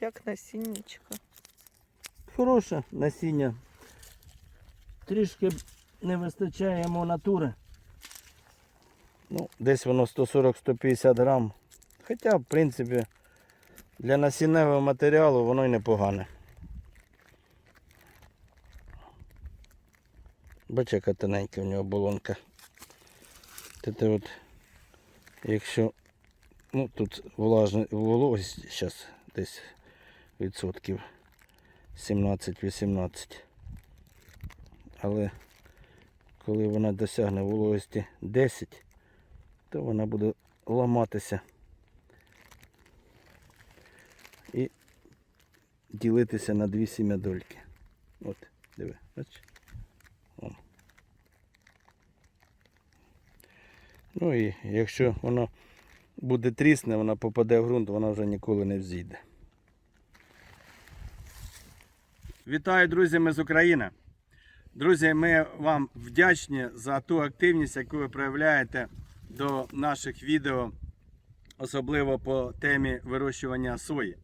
Як насіннячко. Хороше насіння. Трішки не вистачає йому натури. Ну, десь воно 140-150 грам. Хоча, в принципі, для насінневого матеріалу воно й непогане. Бачиш, яка тоненька в нього болонка. Це от, якщо ну, тут влажна вологість зараз десь відсотків 17-18. Але коли вона досягне вологості 10, то вона буде ламатися і ділитися на дві сім'ядольки. От, диви, бачиш? Ну і якщо воно буде трісне, вона попаде в ґрунт, вона вже ніколи не взійде. Вітаю, друзі, ми з України. Друзі, ми вам вдячні за ту активність, яку ви проявляєте до наших відео, особливо по темі вирощування сої.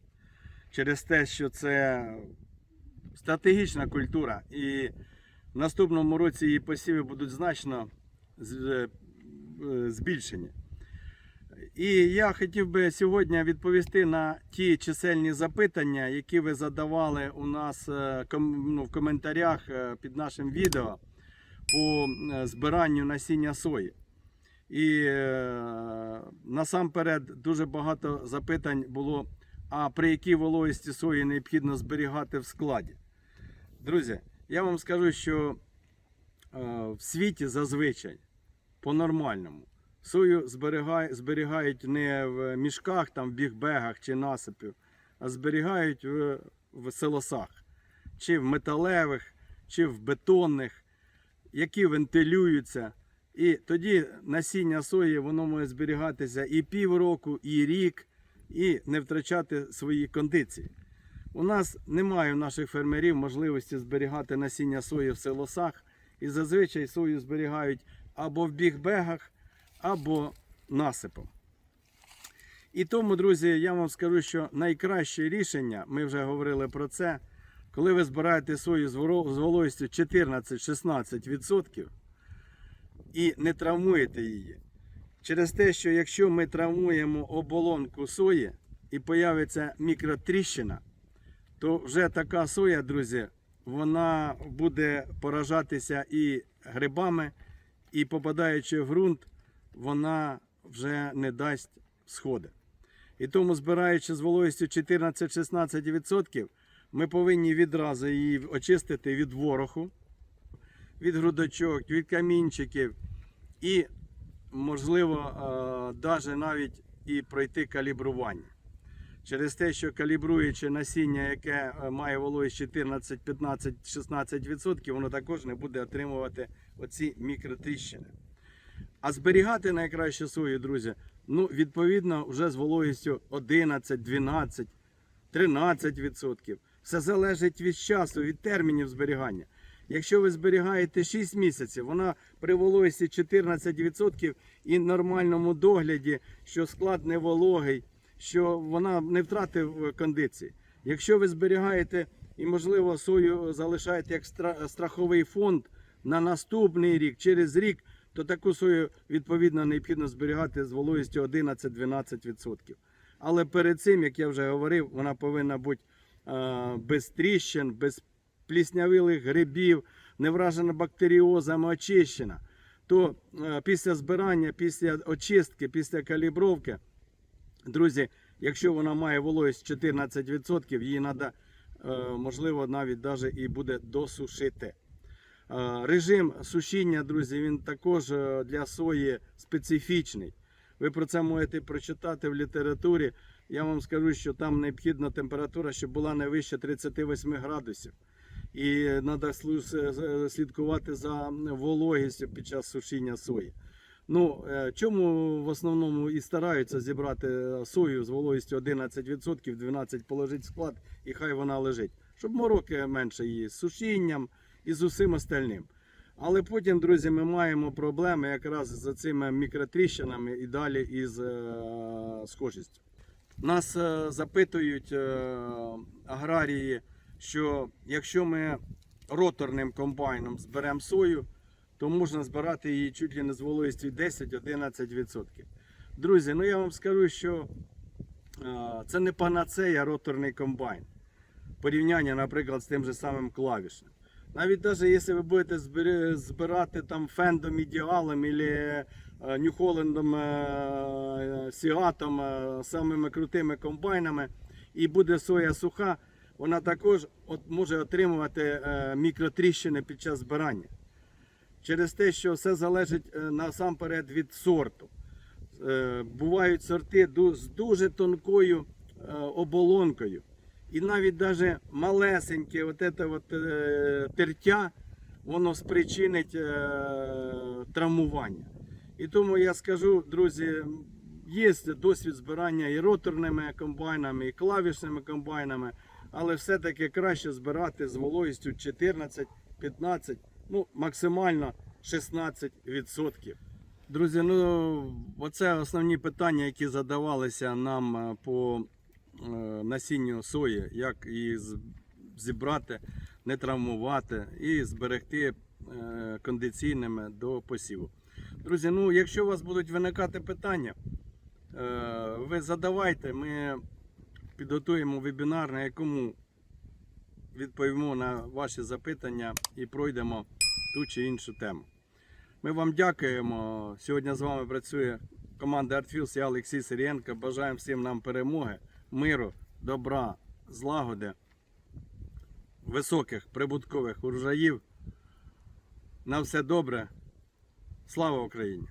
Через те, що це стратегічна культура, і в наступному році її посіви будуть значно е, збільшені. І я хотів би сьогодні відповісти на ті чисельні запитання, які ви задавали у нас е, ну, в коментарях е, під нашим відео по е, збиранню насіння сої. І насамперед дуже багато запитань було, а при якій вологості сої необхідно зберігати в складі. Друзі, я вам скажу, що в світі зазвичай по-нормальному. Сою зберігають не в мішках, там, в бігбегах чи насипів, а зберігають в, в силосах, чи в металевих, чи в бетонних, які вентилюються. І тоді насіння сої воно може зберігатися і півроку, і рік, і не втрачати свої кондиції. У нас немає у наших фермерів можливості зберігати насіння сої в силосах, і зазвичай сою зберігають або в бігбегах, або насипом. І тому, друзі, я вам скажу, що найкраще рішення, ми вже говорили про це, коли ви збираєте сою з вологістю 14-16% і не травмуєте її. Через те, що якщо ми травмуємо оболонку сої і появиться мікротріщина, то вже така соя, друзі, вона буде поражатися і грибами, і попадаючи в ґрунт, вона вже не дасть сходи. І тому, збираючи з вологістю 14-16%, ми повинні відразу її очистити від вороху, від грудочок, від камінчиків і, можливо, навіть навіть і пройти калібрування. Через те, що калібруючи насіння, яке е, має вологість 14, 15, 16%, воно також не буде отримувати оці мікротріщини. А зберігати найкраще сою, друзі, ну, відповідно, вже з вологістю 11, 12, 13%. Все залежить від часу, від термінів зберігання. Якщо ви зберігаєте 6 місяців, вона при вологості 14% і нормальному догляді, що склад не вологий, що вона не втратив е, кондиції. Якщо ви зберігаєте і, можливо, сою залишаєте як страховий фонд на наступний рік, через рік, то таку сою відповідно необхідно зберігати з вологістю 11-12%. Але перед цим, як я вже говорив, вона повинна бути без тріщин, без пліснявилих грибів, не вражена бактеріозами, очищена. То е, після збирання, після очистки, після калібровки, друзі, якщо вона має вологість 14%, її треба, можливо, навіть даже і буде досушити. Е, Режим сушіння, друзі, він також е, для сої специфічний. Ви про це можете прочитати в літературі. Я вам скажу, що там необхідна температура, щоб була не вище 38 градусів. І треба слідкувати за вологістю під час сушіння сої. Ну, е, чому в основному і стараються зібрати сою з вологістю 11%, 12 положити в склад і хай вона лежить. Щоб мороки менше її з сушінням і з усім остальним. Але потім, друзі, ми маємо проблеми якраз з цими мікротріщинами і далі із е, схожістю. Нас е, запитують е, аграрії, що якщо ми роторним комбайном зберемо сою, то можна збирати її чуть ли не з вологістю 10-11%. Друзі, ну я вам скажу, що це не панацея роторний комбайн. Порівняння, наприклад, з тим же самим клавішним. Навіть навіть якщо ви будете збирати там фендом ідеалом або Нью-Холлендом, Сіатом, самими крутими комбайнами, і буде соя суха, вона також от може отримувати е, мікротріщини під час збирання. Через те, що все залежить е, насамперед від сорту. Е, Бувають сорти з дуже тонкою оболонкою. І навіть даже малесеньке от це от, е, тертя, воно спричинить е, травмування. І тому я скажу, друзі, є досвід збирання і роторними комбайнами, і клавішними комбайнами, але все-таки краще збирати з вологістю 14, 15, ну максимально 16%. Друзі, ну оце основні питання, які задавалися нам е, по насінню сої, як її зібрати, не травмувати і зберегти е, кондиційними до посіву. Друзі, ну якщо у вас будуть виникати питання, е, ви задавайте, ми підготуємо вебінар, на якому відповімо на ваші запитання і пройдемо ту чи іншу тему. Ми вам дякуємо. Сьогодні з вами працює команда Артфілс, я Олексій Сирієнко. Бажаємо всім нам перемоги, миру, добра, злагоди, високих прибуткових урожаїв. На все добре. Слава Україні!